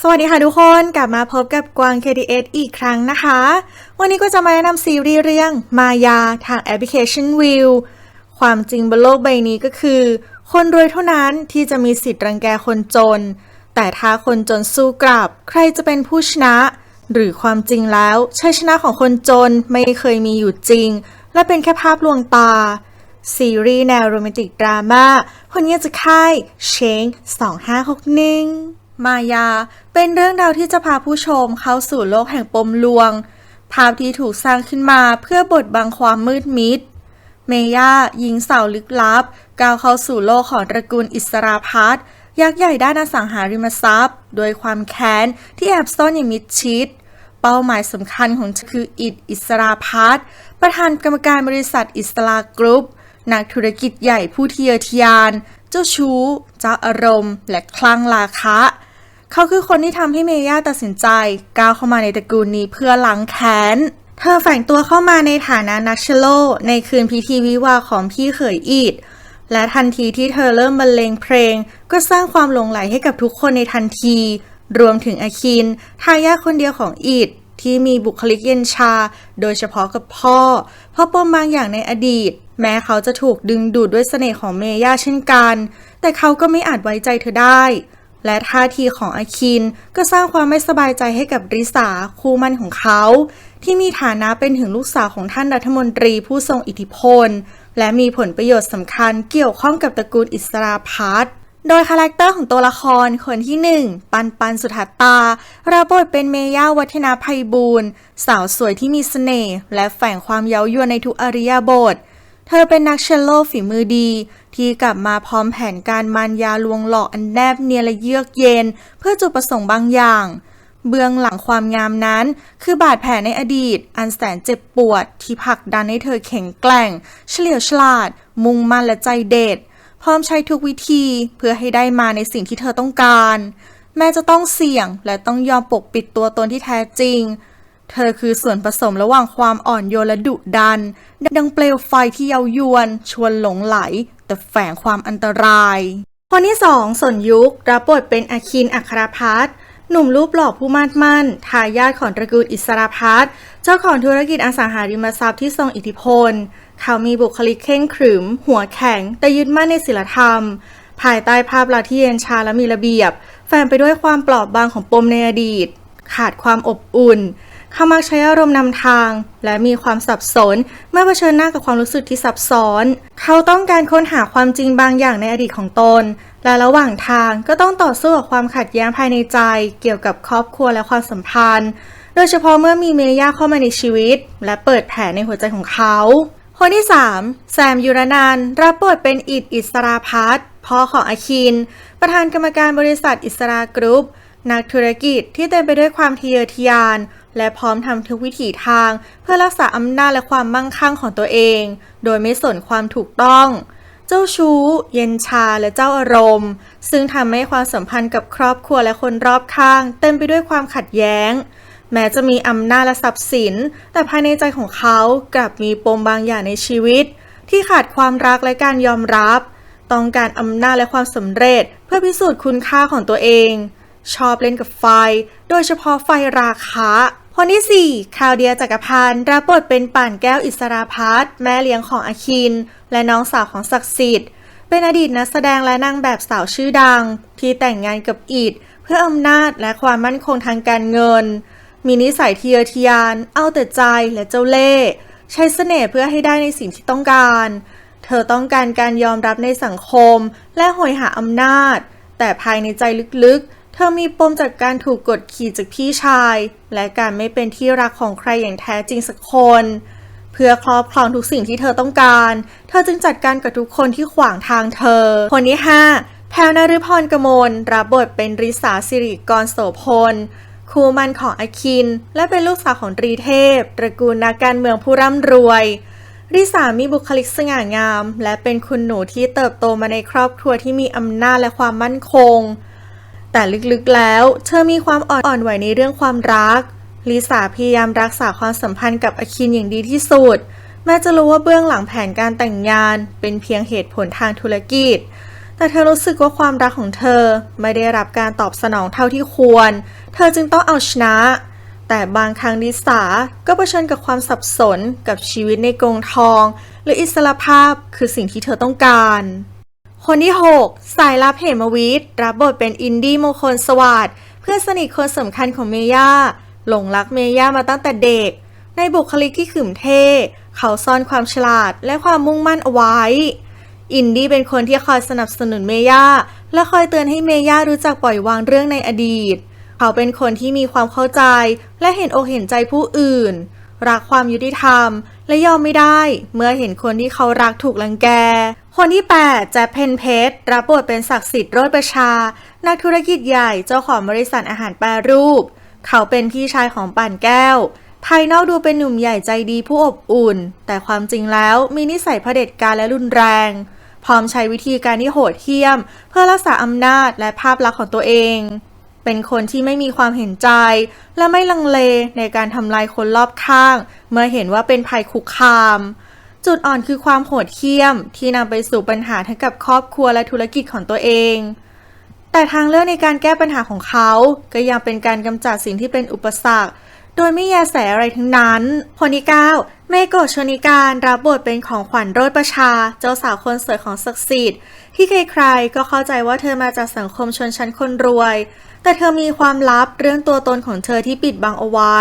สวัสดีค่ะทุกคนกลับมาพบกับกวาง KDS อีกครั้งนะคะ วันนี้ก็จะมาแนะนำซีรีส์เรื่องมายาทางแอปพลิเคชันวิวความจริงบนโลกใบนี้ก็คือ คนรวยเท่านั้นที่จะมีสิทธิ์รังแกคนจน แต่ถ้าคนจนสู้กลับ ใครจะเป็นผู้ชนะ หรือความจริงแล้วชัยชนะของคนจนไม่เคยมีอยู่จริง และเป็นแค่ภาพลวงตา ซีรีส์แนวโรแมนติกดราม่าคนนี้จะค่ายเชง2561 มายา เป็นเรื่องราวที่จะพาผู้ชมเข้าสู่โลกแห่งปมลวง ภาพที่ถูกสร้างขึ้นมาเพื่อบดบังความมืดมิด เมย่าหญิงสาวลึกลับ ก้าวเข้าสู่โลกของตระกูลอิสราพัฒยักษ์ใหญ่ด้านอสังหาริมทรัพย์ โดยความแค้นที่แอบซ่อนอย่างมิดชิด เป้าหมายสำคัญของเธอคืออิดอิสราพัฒประธานกรรมการบริษัทอิสลากรุ๊ปนักธุรกิจใหญ่ผู้ทะเยอทยาน เจ้าชู้ เจ้าอารมณ์ และคลั่งราคะ เขาคือคนที่ทำให้เมย่าตัดสินใจก้าวเข้ามาในตระกูลนี้เพื่อล้างแค้น เธอแฝงตัวเข้ามาในฐานะนักเชลโล ในคืนพิธีวิวาของพี่เขยอีดและทันทีที่เธอเริ่มบรรเลงเพลง ก็สร้างความหลงไหลให้กับทุกคนในทันที รวมถึงอาคินทายาทคนเดียวของอีดที่มีบุคลิกเย็นชา โดยเฉพาะกับพ่อ เพราะปมบางอย่างในอดีต แม้เขาจะถูกดึงดูดด้วยเสน่ห์ของเมย่าเช่นกัน แต่เขาก็ไม่อาจไว้ใจเธอได้ และท่าทีของอาคินก็สร้างความไม่สบายใจให้กับริสาคู่มั่นของเขา ที่มีฐานะเป็นถึงลูกสาวของท่านรัฐมนตรีผู้ทรงอิทธิพล และมีผลประโยชน์สำคัญเกี่ยวข้องกับตระกูลอิสราพัฒโดยคาแรคเตอร์ของตัวละครคนที่หนึ่งปันปันสุทัตตารับบทเป็นเมย่าวัฒนาภัยบูรณ์สาวสวยที่มีเสน่ห์และแฝงความเย้ายวนในทุกอริยบท เธอเป็นนักเชลโลฝีมือดี ที่กลับมาพร้อมแผนการมารยาลวงหลอกอันแนบเนียนและเยือกเย็น เพื่อจุดประสงค์บางอย่าง เบื้องหลังความงามนั้น คือบาดแผลในอดีต อันแสนเจ็บปวด ที่ผลักดันให้เธอแข็งแกร่ง เฉลียวฉลาด มุ่งมั่นและใจเด็ด พร้อมใช้ทุกวิธีเพื่อให้ได้มาในสิ่งที่เธอต้องการ แม้จะต้องเสี่ยงและต้องยอมปกปิดตัวตนที่แท้จริง เธอคือส่วนผสมระหว่างความอ่อนโยนและดุดัน ดังเปลวไฟที่เยาวยวน ชวนหลงไหล แต่แฝงความอันตราย คนที่สองสนยุค รับบทเป็นอาคินอัครพัฒหนุ่มรูปหล่อผู้มาดมั่น ทายาทของตระกูลอิสราพัฒเจ้าของธุรกิจอสังหาริมทรัพย์ที่ทรงอิทธิพล เขามีบุคลิกเข่งขรึม หัวแข็ง แต่ยึดมั่นในศีลธรรม ภายใต้ภาพลักษณ์ที่เย็นชาและมีระเบียบ แฝงไปด้วยความปลอบบางของปมในอดีต ขาดความอบอุ่น เขามักใช้อารมณ์นำทาง และมีความสับสน เมื่อเผชิญหน้ากับความรู้สึกที่ซับซ้อน เขาต้องการค้นหาความจริงบางอย่างในอดีตของตน และระหว่างทางก็ต้องต่อสู้กับความขัดแย้งภายในใจ เกี่ยวกับครอบครัวและความสัมพันธ์ โดยเฉพาะเมื่อมีเมย่าเข้ามาในชีวิต และเปิดแผลในหัวใจของเขาคนที่ 3 แซมยุรนันรับบทเป็นอิดอิสราพัฒพ่อของอาคิน ประธานกรรมการบริษัทอิสรากรุ๊ป นักธุรกิจที่เต็มไปด้วยความทะเยอทะยาน และพร้อมทำทุกวิถีทาง เพื่อรักษาอำนาจและความมั่งคั่งของตัวเอง โดยไม่สนความถูกต้อง เจ้าชู้ เย็นชาและเจ้าอารมณ์ ซึ่งทำให้ความสัมพันธ์กับครอบครัวและคนรอบข้าง เต็มไปด้วยความขัดแย้ง แม้จะมีอำนาจและทรัพย์สิน แต่ภายในใจของเขากลับมีปมบางอย่างในชีวิต ที่ขาดความรักและการยอมรับต้องการอำนาจและความสำเร็จ เพื่อพิสูจน์คุณค่าของตัวเอง ชอบเล่นกับไฟ โดยเฉพาะไฟราคะ คนที่ 4คาวเดียจักรพันธ์รับบทเป็นป่านแก้วอิสราพัฒน์แม่เลี้ยงของอาคิน และน้องสาวของศักดิ์สิทธิ์ เป็นอดีตนักแสดงและนางแบบสาวชื่อดัง ที่แต่งงานกับอีดเพื่ออำนาจและความมั่นคงทางการเงิน มีนิสัยเทะเยทะยาน เอาแต่ใจและเจ้าเล่ห์ใช้เสน่ห์เพื่อให้ได้ในสิ่งที่ต้องการ เธอต้องการการยอมรับในสังคม และหอยหาอำนาจ แต่ภายในใจลึกๆ เธอมีปมจากการถูกกดขี่จากพี่ชาย และการไม่เป็นที่รักของใครอย่างแท้จริงสักคน เพื่อครอบครองทุกสิ่งที่เธอต้องการ เธอจึงจัดการกับทุกคนที่ขวางทางเธอ คนที่ 5 แพรวนฤพรกมลรับบทเป็นริสาสิริกรโสพลคู่มันของอคิน และเป็นลูกสาวของตรีเทพ ตระกูลนักการเมืองผู้ร่ำรวย ริสามีบุคลิกสง่างาม และเป็นคุณหนูที่เติบโตมาในครอบครัวที่มีอำนาจและความมั่นคง แต่ลึกๆแล้ว เธอมีความอ่อนไหวในเรื่องความรัก ลิสาพยายามรักษาความสัมพันธ์กับอคินอย่างดีที่สุด แม้จะรู้ว่าเบื้องหลังแผนการแต่งงาน เป็นเพียงเหตุผลทางธุรกิจ แต่เธอรู้สึกว่าความรักของเธอไม่ได้รับการตอบสนองเท่าที่ควร เธอจึงต้องเอาชนะ แต่บางครั้งดิสาก็เผชิญกับความสับสนกับชีวิตในกรงทอง หรืออิสรภาพคือสิ่งที่เธอต้องการ คนที่ 6 สายลับเหมวิทย์รับบทเป็นอินดี้มงคลสวัสด์เพื่อนสนิทคนสำคัญของเมย่าหลงรักเมย่ามาตั้งแต่เด็ก ในบุคลิกที่ขึมเท่ เขาซ่อนความฉลาดและความมุ่งมั่นเอาไว้ อินดี้เป็นคนที่คอยสนับสนุนเมย่าและคอยเตือนให้เมย่ารู้จักปล่อยวางเรื่องในอดีต เขาเป็นคนที่มีความเข้าใจและเห็นอกเห็นใจผู้อื่น รักความยุติธรรมและยอมไม่ได้ เมื่อเห็นคนที่เขารักถูกลังแก คนที่ 8จ็คเพนเพชรรับบทเป็นศักดิ์สิทธิ์โรจน์ประชา นักธุรกิจใหญ่เจ้าของบริษัทอาหารแปรรูป เขาเป็นพี่ชายของป่านแก้ว ภายนอกดูเป็นหนุ่มใหญ่ใจดีผู้อบอุ่น แต่ความจริงแล้วมีนิสัยเผด็จการและรุนแรง พร้อมใช้วิธีการที่โหดเหี้ยม เพื่อรักษาอำนาจและภาพลักษณ์ของตัวเอง เป็นคนที่ไม่มีความเห็นใจ และไม่ลังเลในการทำลายคนรอบข้าง เมื่อเห็นว่าเป็นภัยคุกคาม จุดอ่อนคือความโหดเหี้ยม ที่นำไปสู่ปัญหาทั้งกับครอบครัวและธุรกิจของตัวเอง แต่ทางเลือกในการแก้ปัญหาของเขาก็ยังเป็นการกำจัดสิ่งที่เป็นอุปสรรค โดยไม่แยแสอะไรทั้งนั้นคนที่9เมโกะชนิการรับบทเป็นของขวัญโรดประชา เจ้าสาวคนสวยของศักดิ์สิทธิ์ที่ใครๆก็เข้าใจว่าเธอมาจากสังคมชนชั้นคนรวย แต่เธอมีความลับเรื่องตัวตนของเธอที่ปิดบังเอาไว้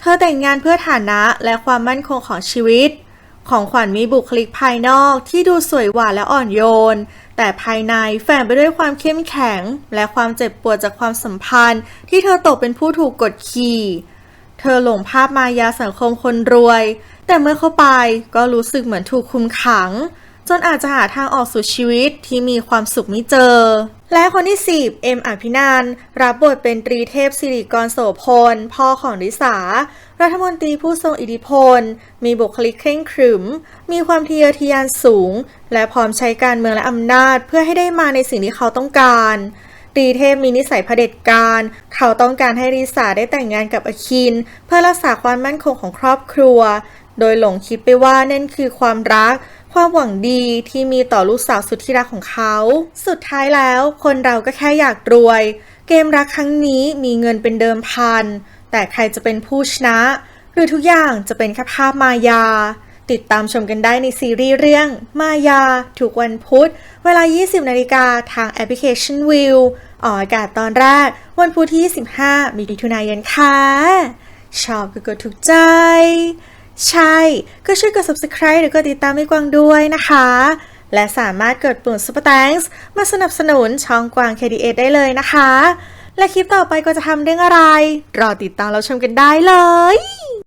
เธอแต่งงานเพื่อฐานะและความมั่นคงของชีวิต ของขวัญมีบุคลิกภายนอกที่ดูสวยหวานและอ่อนโยน แต่ภายในแฝงไปด้วยความเข้มแข็ง และความเจ็บปวดจากความสัมพันธ์ ที่เธอตกเป็นผู้ถูกกดขี่ เธอหลงภาพมายาสังคมคนรวย แต่เมื่อเข้าไปก็รู้สึกเหมือนถูกคุมขัง จนอาจจะหาทางออกสู่ชีวิตที่มีความสุขไม่เจอ และคนที่10เอ็มอภินันรับบทเป็นตรีเทพสิริกรโสพล พ่อของริสา รัฐมนตรีผู้ทรงอิทธิพล มีบุคลิกเคร่งขรึม มีความทะเยอทะยานสูง และพร้อมใช้การเมืองและอำนาจเพื่อให้ได้มาในสิ่งที่เขาต้องการตรีเทพมีนิสัยเผด็จการ เขาต้องการให้ริสาได้แต่งงานกับอคิน เพื่อรักษาความมั่นคงของครอบครัว โดยหลงคิดไปว่านั่นคือความรัก ความหวังดีที่มีต่อลูกสาวสุดที่รักของเขา สุดท้ายแล้ว คนเราก็แค่อยากรวย เกมรักครั้งนี้มีเงินเป็นเดิมพัน แต่ใครจะเป็นผู้ชนะ หรือทุกอย่างจะเป็นแค่ภาพมายา ติดตามชมกันได้ในซีรีส์เรื่อง มายา ทุกวันพุธ เวลา 20 นาฬิกาทางแอปพลิเคชันวิวออกอากาศตอนแรก วันพุธที่ 25มิถุนายนค่ะชอบก็กดถูกใจ ใช่ ก็ช่วยกด subscribe หรือกดติดตามให้กวางด้วยนะคะ และสามารถกดปุ่ม super thanks มาสนับสนุนช่องกวาง KDS ได้เลยนะคะ และคลิปต่อไปก็จะทำเรื่องอะไร รอติดตามเราชมกันได้เลย